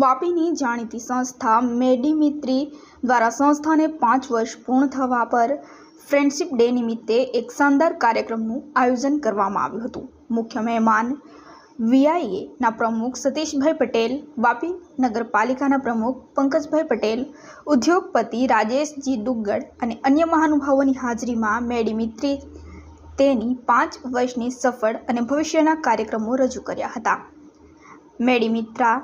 વાપીની જાણીતી સંસ્થા મેડીમિત્રી દ્વારા સંસ્થાને પાંચ વર્ષ પૂર્ણ થવા પર ફ્રેન્ડશિપ ડે નિમિત્તે એક શાનદાર કાર્યક્રમનું આયોજન કરવામાં આવ્યું હતું. મુખ્ય મહેમાન વીઆઈએના પ્રમુખ સતીશભાઈ પટેલ, વાપી નગરપાલિકાના પ્રમુખ પંકજભાઈ પટેલ, ઉદ્યોગપતિ રાજેશજી દુગ્ગડ અને અન્ય મહાનુભાવોની હાજરીમાં મેડીમિત્રી તેની પાંચ વર્ષની સફળ અને ભવિષ્યના કાર્યક્રમો રજૂ કર્યા હતા. મેડીમિત્રા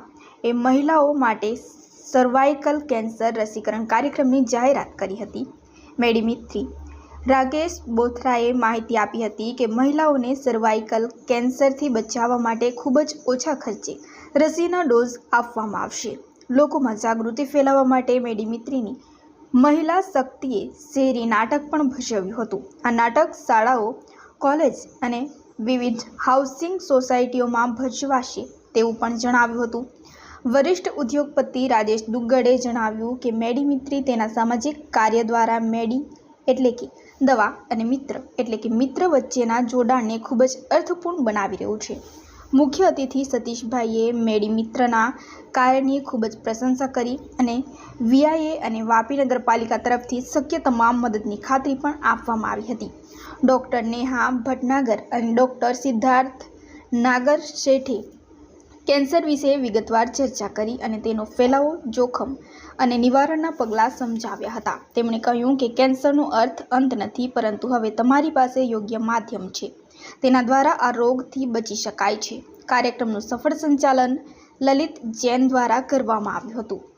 એ મહિલાઓ માટે સર્વાઇકલ કેન્સર રસીકરણ કાર્યક્રમની જાહેરાત કરી હતી. મેડિમિત્રી રાકેશ બોથરાએ માહિતી આપી હતી કે મહિલાઓને સર્વાઇકલ કેન્સરથી બચાવવા માટે ખૂબ જ ઓછા ખર્ચે રસીના ડોઝ આપવામાં આવશે. લોકોમાં જાગૃતિ ફેલાવવા માટે મેડીમિત્રીની મહિલા શક્તિએ શેરી નાટક પણ ભજવ્યું હતું. આ નાટક શાળાઓ, કોલેજ અને વિવિધ હાઉસિંગ સોસાયટીઓમાં ભજવાશે તેવું પણ જણાવ્યું હતું. વરિષ્ઠ ઉદ્યોગપતિ રાજેશ દુગ્ગડે જણાવ્યું કે મેડી મિત્રી તેના સામાજિક કાર્ય દ્વારા મેડી એટલે કે દવા અને મિત્ર એટલે કે મિત્ર વચ્ચેના જોડાણને ખૂબ જ અર્થપૂર્ણ બનાવી રહ્યું છે. મુખ્ય અતિથિ સતીશભાઈએ મેડીમિત્રના કાર્યની ખૂબ જ પ્રશંસા કરી અને વીઆઈએ અને વાપી નગરપાલિકા તરફથી શક્ય તમામ મદદની ખાતરી પણ આપવામાં આવી હતી. ડૉક્ટર નેહા ભટનાગર અને ડૉક્ટર સિદ્ધાર્થ નાગર શેઠે કેન્સર વિશે વિગતવાર ચર્ચા કરી અને તેનો ફેલાવો, જોખમ અને નિવારણના પગલાં સમજાવ્યા હતા. તેમણે કહ્યું કે કેન્સરનો અર્થ અંત નથી, પરંતુ હવે તમારી પાસે યોગ્ય માધ્યમ છે. તેના દ્વારા આ રોગથી બચી શકાય છે. કાર્યક્રમનું સફળ સંચાલન લલિત જૈન દ્વારા કરવામાં આવ્યું હતું.